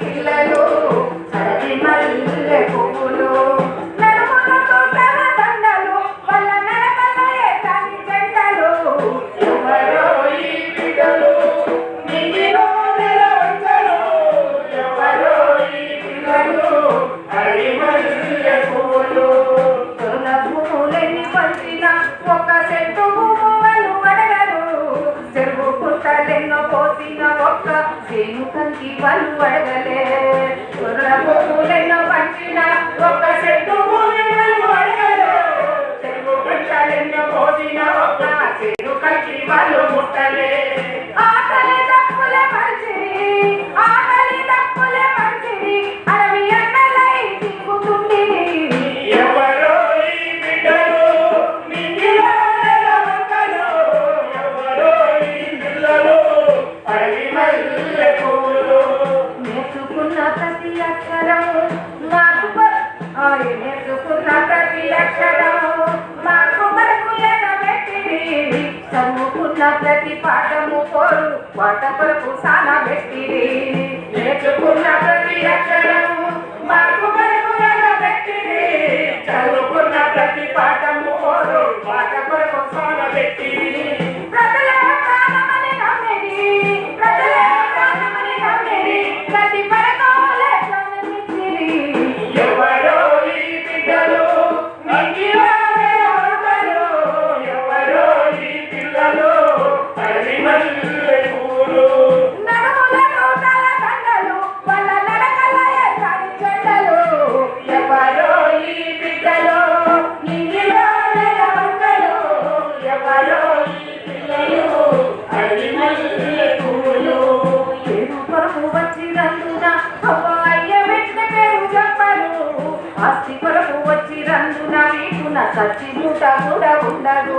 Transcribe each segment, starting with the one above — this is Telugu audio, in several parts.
పిల్లలు మల్లెకు చేను కంకి వాళ్ళు అడగలే గొర్రెల పంచిన ఒక్క చెట్టు భూమిలను అడగలే. చెరుకు పంటలెన్నో పోసిన ఒక్క చదువుకున్న ప్రతి పాఠము కోరు పాట కొరకు సాన పెట్టింది నేర్చుకున్న ప్రతి అక్షరము మాకు మనకు పెట్టింది చదువుకున్న ప్రతి పాఠము కోరు పాట కొరకు సాన పెట్టింది వీపున కూడా ఉండదు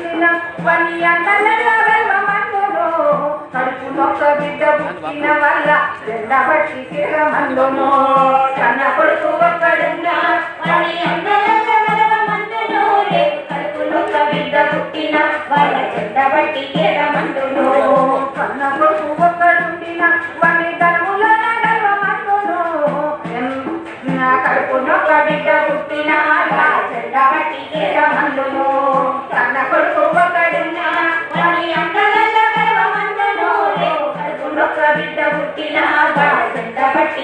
ఒక్కడిసిన వని అన్నలలో వెళ్ళమందును కడుపు నొక్క బిడ్డ పుట్టిన వల్ల ఎండ బట్టి కన్న కొడుకు వెళ్ళమందును కడుపు నొక్క బిడ్డ పుట్టిన చెడ్డ బట్టి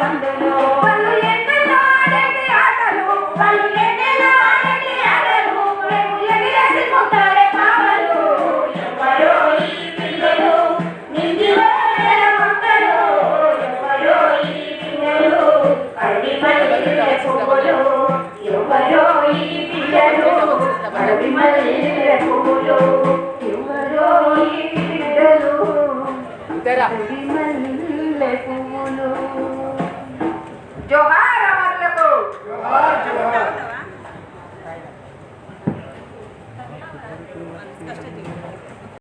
మందును వాళ్ళు ఎండలో ఆడేది ఆటలు వాళ్ళు ఎండలో ఆడేది ఆటలు. మేము ఎగిరేసి ముట్టాడే కావలు? ఎవరో ఈ పిల్లలు నింగిలో మొక్కలు. ఎవరో ఈ పిల్లలు అడవి మల్లె పువ్వులు. ఎవరో ఈ పిల్లలు అడవి మల్లె పువ్వులు. ఎవరో ఈ పిల్లలు అడవి మల్లె పువ్వులు